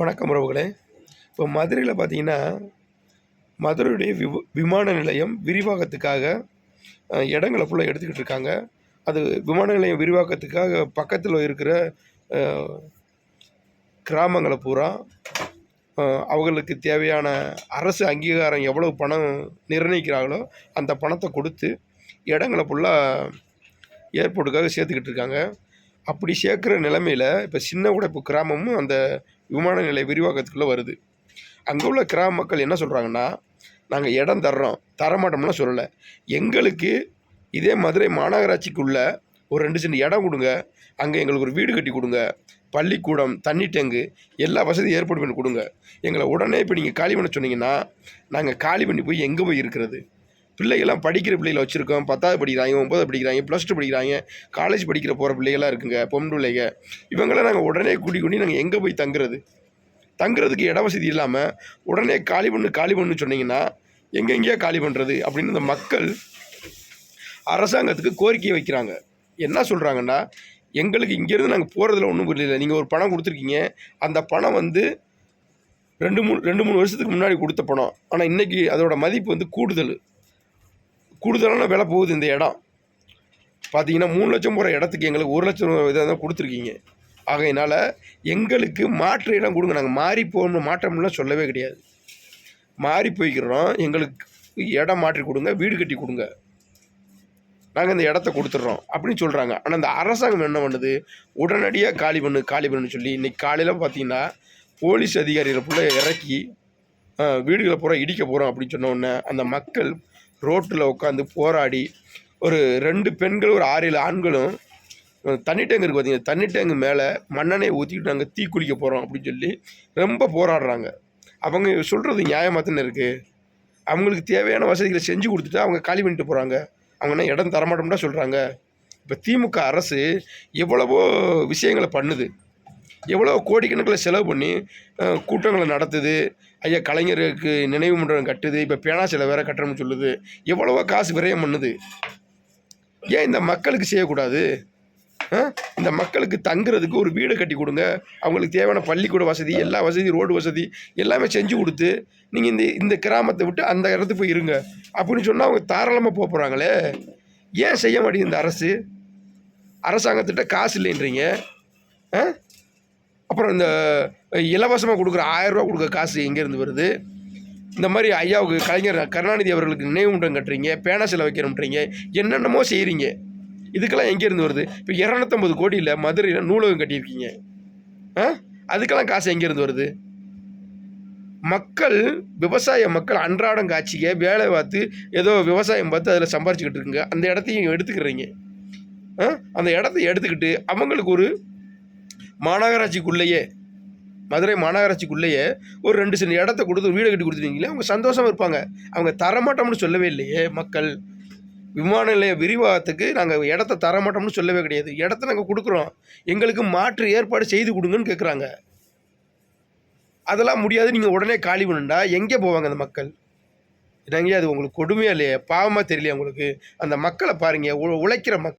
வணக்கம் உறவுகளே. இப்போ மதுரையில் பார்த்தீங்கன்னா மதுரையுடைய விவ விமான நிலையம் விரிவாக்கத்துக்காக இடங்களை ஃபுல்லாக எடுத்துக்கிட்டு இருக்காங்க. அது விமான நிலையம் விரிவாக்கத்துக்காக பக்கத்தில் இருக்கிற கிராமங்களை பூரா அவங்களுக்கு தேவையான அரசு அங்கீகாரம் எவ்வளவு பணம் நிர்ணயிக்கிறாங்களோ அந்த பணத்தை கொடுத்து இடங்களை ஃபுல்லாக ஏர்போர்ட்டுக்காக சேர்த்துக்கிட்டு இருக்காங்க. அப்படி சேர்க்குற நிலமையில் இப்போ சின்ன உடைப்பு கிராமமும் அந்த விமான நிலைய விரிவாக்கத்துக்குள்ளே வருது. அங்கே உள்ள கிராம மக்கள் என்ன சொல்கிறாங்கன்னா நாங்கள் இடம் தர்றோம். தரமாட்டோம்னா சொல்லலை. எங்களுக்கு இதே மதுரை மாநகராட்சிக்குள்ள ஒரு ரெண்டு சென்ட் இடம் கொடுங்க. அங்கே எங்களுக்கு ஒரு வீடு கட்டி கொடுங்க. பள்ளிக்கூடம் தண்ணி டேங்கு எல்லா வசதியும் ஏற்பாடு பண்ணி கொடுங்க. எங்களை உடனே இப்போ நீங்கள் காலி பண்ண சொன்னீங்கன்னா நாங்கள் காலி பண்ணி போய் எங்கே போய் இருக்கிறது? பிள்ளைகள்லாம் படிக்கிற பிள்ளைகளை வச்சுருக்கோம். பத்தாவது படிக்கிறாங்க ஒம்பதாவது படிக்கிறாங்க ப்ளஸ் டூ படிக்கிறாங்க. காலேஜ் படிக்கிற போகிற பிள்ளைகளாம் இருக்குங்க பொம்பு பிள்ளைங்க. இவங்களாம் நாங்கள் உடனே கூட்டி கூட்டி நாங்கள் எங்கே போய் தங்குறது? தங்குறதுக்கு இட வசதி இல்லாமல் உடனே காலி பண்ணு காலி பண்ணு சொன்னீங்கன்னா எங்கெங்கேயா காலி பண்ணுறது அப்படின்னு இந்த மக்கள் அரசாங்கத்துக்கு கோரிக்கை வைக்கிறாங்க. என்ன சொல்கிறாங்கன்னா எங்களுக்கு இங்கேருந்து நாங்கள் போகிறதுல ஒன்றும் புரியல. நீங்கள் ஒரு பணம் கொடுத்துருக்கீங்க. அந்த பணம் வந்து ரெண்டு மூணு ரெண்டு மூணு வருஷத்துக்கு முன்னாடி கொடுத்த பணம். ஆனால் இன்றைக்கி அதோட மதிப்பு வந்து கூடுதல். கூடுதலான விலை போகுது இந்த இடம். பார்த்தீங்கன்னா மூணு லட்சம் போகிற இடத்துக்கு எங்களுக்கு ஒரு லட்சம் இதாக தான் கொடுத்துருக்கீங்க. ஆகையினால் எங்களுக்கு மாற்று இடம் கொடுங்க. நாங்கள் மாறி போகணும் மாற்றம்லாம் சொல்லவே கிடையாது. மாறி போய்க்கிறோம். எங்களுக்கு இடம் மாற்றி கொடுங்க வீடு கட்டி கொடுங்க. நாங்கள் இந்த இடத்த கொடுத்துட்றோம் அப்படின்னு சொல்கிறாங்க ஆனால் இந்த அரசாங்கம் என்ன பண்ணுது? உடனடியாக காலி பண்ணு காலி பண்ணுன்னு சொல்லி இன்றைக்கி காலையில் பார்த்தீங்கன்னா போலீஸ் அதிகாரிகளை ஃபுல்லாக இறக்கி வீடுகளை பூரா இடிக்க போகிறோம் அப்படின்னு சொன்ன உடனே அந்த மக்கள் ரோட்டில் உட்காந்து போராடி ஒரு ரெண்டு பெண்கள் ஒரு ஆறு ஏழு ஆண்களும் தண்ணி டேங்க் இருக்குது பார்த்தீங்க தண்ணி டேங்கு மேலே மண்ணெண்ணெய் ஊற்றிக்கிட்டு நாங்கள் தீ குளிக்க போகிறோம் அப்படின்னு சொல்லி ரொம்ப போராடுறாங்க. அவங்க சொல்கிறது நியாயமாக தானே இருக்குது அவங்களுக்கு தேவையான வசதிகளை செஞ்சு கொடுத்துட்டு அவங்க காலி பண்ணிட்டு போகிறாங்க அவங்க என்ன இடம் தரமாட்டோம்னா சொல்கிறாங்க இப்போ திமுக அரசு எவ்வளவோ விஷயங்களை பண்ணுது. எவ்வளோ கோடிக்கணக்கில் செலவு பண்ணி கூட்டங்களை நடத்துது ஐயா கலைஞருக்கு நினைவு மன்றம் கட்டுது இப்போ பேனா சிலை வேற கட்டணும்னு சொல்லுது எவ்வளவோ காசு விரயம் பண்ணுது. ஏன் இந்த மக்களுக்கு செய்யக்கூடாது? ஆ? இந்த மக்களுக்கு தங்குறதுக்கு ஒரு வீடு கட்டி கொடுங்க அவங்களுக்கு தேவையான பள்ளிக்கூட வசதி எல்லா வசதி ரோடு வசதி எல்லாமே செஞ்சு கொடுத்து நீங்கள் இந்த இந்த கிராமத்தை விட்டு அந்த இடத்துக்கு போய் இருங்க. அப்படின்னு சொன்னால் அவங்க தாராளமாக போக போகிறாங்களே ஏன் செய்ய மாட்டேங்குது இந்த அரசு? அரசாங்கத்திட்ட காசு இல்லைன்றீங்க. ஆ அப்புறம் இந்த இலவசமாக கொடுக்குற ஆயிரரூவா கொடுக்குற காசு எங்கேருந்து வருது? இந்த மாதிரி ஐயாவுக்கு கலைஞர் கருணாநிதி அவர்களுக்கு நினைவு மன்றம் கட்டுறீங்க பேனா சிலை வைக்கணுன்றீங்க என்னென்னமோ செய்கிறீங்க இதுக்கெல்லாம் எங்கேருந்து வருது? இப்போ இரநூத்தம்பது கோடியில் மதுரையில் நூலகம் கட்டியிருக்கீங்க. ஆ? அதுக்கெல்லாம் காசு எங்கேருந்து வருது? மக்கள் விவசாய மக்கள் அன்றாடம் காட்சிக்க வேலை பார்த்து ஏதோ விவசாயம் பார்த்து அதில் சம்பாரிச்சுக்கிட்டு இருக்குங்க. அந்த இடத்தையும் எடுத்துக்கிறீங்க. ஆ? அந்த இடத்த எடுத்துக்கிட்டு அவங்களுக்கு ஒரு மாநகராட்சிக்குள்ளேயே மதுரை மாநகராட்சிக்குள்ளேயே ஒரு ரெண்டு சென்ட் இடத்த கொடுத்து வீடு கட்டி கொடுத்துட்டீங்களே அவங்க சந்தோஷமாக இருப்பாங்க. அவங்க தரமாட்டோம்னு சொல்லவே இல்லையே மக்கள். விமான நிலைய விரிவாகத்துக்கு நாங்கள் இடத்த தரமாட்டோம்னு சொல்லவே கிடையாது. இடத்த நாங்கள் கொடுக்குறோம். எங்களுக்கு மாற்று ஏற்பாடு செய்து கொடுங்கன்னு கேட்குறாங்க அதெல்லாம் முடியாது. நீங்கள் உடனே காலி பண்ணுண்டா? எங்கே போவாங்க அந்த மக்கள்? என்னங்க அது உங்களுக்கு கொடுமையாக இல்லையே? பாவமாக தெரியலையா உங்களுக்கு? அந்த மக்களை பாருங்க. உ- உழைக்கிற மக்கள்